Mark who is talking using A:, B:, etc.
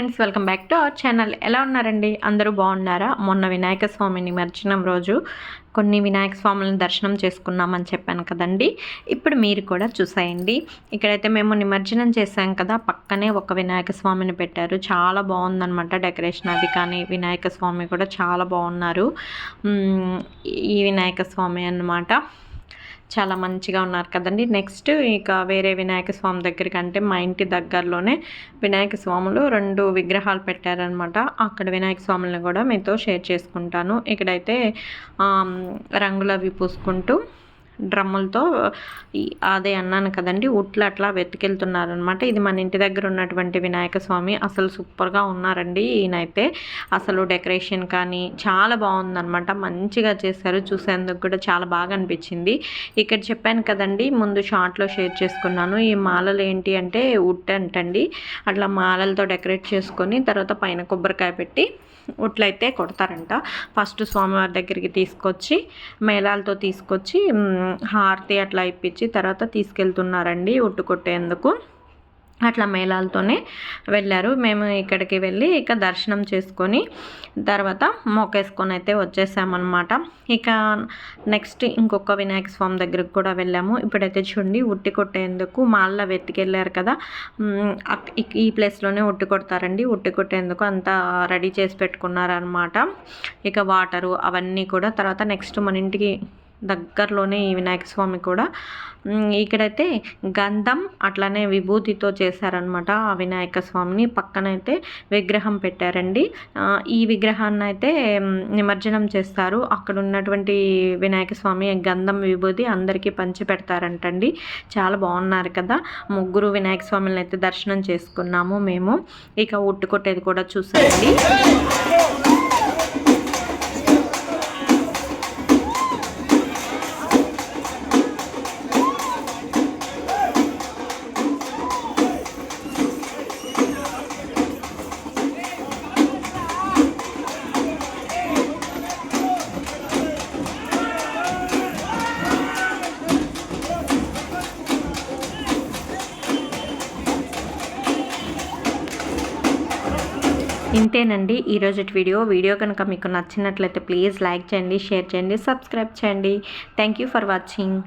A: Friends welcome back to our channel. ఎలా ఉన్నారండి? అందరూ బాగున్నారా? మొన్న వినాయక స్వామి నిమజ్జనం రోజు కొన్ని వినాయక స్వాములను దర్శనం చేసుకున్నామని చెప్పాను కదండి. ఇప్పుడు మీరు కూడా చూసేయండి. ఇక్కడైతే మేము నిమజ్జనం చేసాం కదా పక్కనే ఒక వినాయక స్వామిని పెట్టారు. చాలా బాగుందనమాట డెకరేషన్ అది కానీ వినాయక స్వామి కూడా చాలా బాగున్నారు. ఈ వినాయక స్వామి అన్నమాట. చాలా మంచిగా ఉన్నారు కదండి. నెక్స్ట్ ఇక వేరే వినాయక స్వామి దగ్గరికి అంటే మా ఇంటి దగ్గరలోనే వినాయక స్వాములు రెండు విగ్రహాలు పెట్టారనమాట అక్కడ వినాయక స్వాములను కూడా మీతో షేర్ చేసుకుంటాను. ఇక్కడైతే రంగులు అవి పూసుకుంటూ డ్రమ్ములతో అదే అన్నాను కదండి ఉట్లు అట్లా వెతికెళ్తున్నారనమాట ఇది మన ఇంటి దగ్గర ఉన్నటువంటి వినాయక స్వామి. అసలు సూపర్గా ఉన్నారండి ఈయనైతే. అసలు డెకరేషన్ కానీ చాలా బాగుందనమాట మంచిగా చేశారు. చూసేందుకు కూడా చాలా బాగా అనిపించింది. ఇక్కడ చెప్పాను కదండి ముందు షార్ట్లో షేర్ చేసుకున్నాను. ఈ మాలలు ఏంటి అంటే ఉట్ అంటండి. అట్లా మాలలతో డెకరేట్ చేసుకొని తర్వాత పైన కొబ్బరికాయ పెట్టి ఉట్లయితే కొడతారంట. ఫస్ట్ స్వామివారి దగ్గరికి తీసుకొచ్చి మేళాలతో తీసుకొచ్చి హారతి అట్లా ఇప్పించి తర్వాత తీసుకెళ్తున్నారండి ఉట్టు కొట్టేందుకు. అట్లా మేళాలతోనే వెళ్ళారు. మేము ఇక్కడికి వెళ్ళి ఇక దర్శనం చేసుకొని తర్వాత మొక్కేసుకొని అయితే వచ్చేసామన్నమాట. ఇక నెక్స్ట్ ఇంకొక వినాయక స్వామి దగ్గరికి కూడా వెళ్ళాము. ఇప్పుడైతే చూడండి ఉట్టి కొట్టేందుకు మాల్లో వెతికెళ్ళారు కదా. ఈ ప్లేస్లోనే ఉట్టి కొడతారండి. ఉట్టి కొట్టేందుకు అంతా రెడీ చేసి పెట్టుకున్నారనమాట ఇక వాటరు అవన్నీ కూడా తర్వాత నెక్స్ట్ మన ఇంటికి దగ్గరలోనే ఈ వినాయక స్వామి కూడా. ఇక్కడైతే గంధం అట్లానే విభూతితో చేశారనమాట ఆ వినాయక స్వామిని. పక్కనైతే విగ్రహం పెట్టారండి. ఈ విగ్రహాన్ని అయితే నిమజ్జనం చేస్తారు. అక్కడ ఉన్నటువంటి వినాయక స్వామి గంధం విభూతి అందరికీ పంచి పెడతారంటండి. చాలా బాగున్నారు కదా. ముగ్గురు వినాయక స్వామిని అయితే దర్శనం చేసుకున్నాము మేము. ఇక ఉట్టుకొట్టేది కూడా చూసారండి ఇంతేనండి ఈరోజు వీడియో. వీడియో కనుక మీకు నచ్చినట్లయితే ప్లీజ్ లైక్ చేయండి షేర్ చేయండి సబ్స్క్రైబ్ చేయండి. Thank you for watching.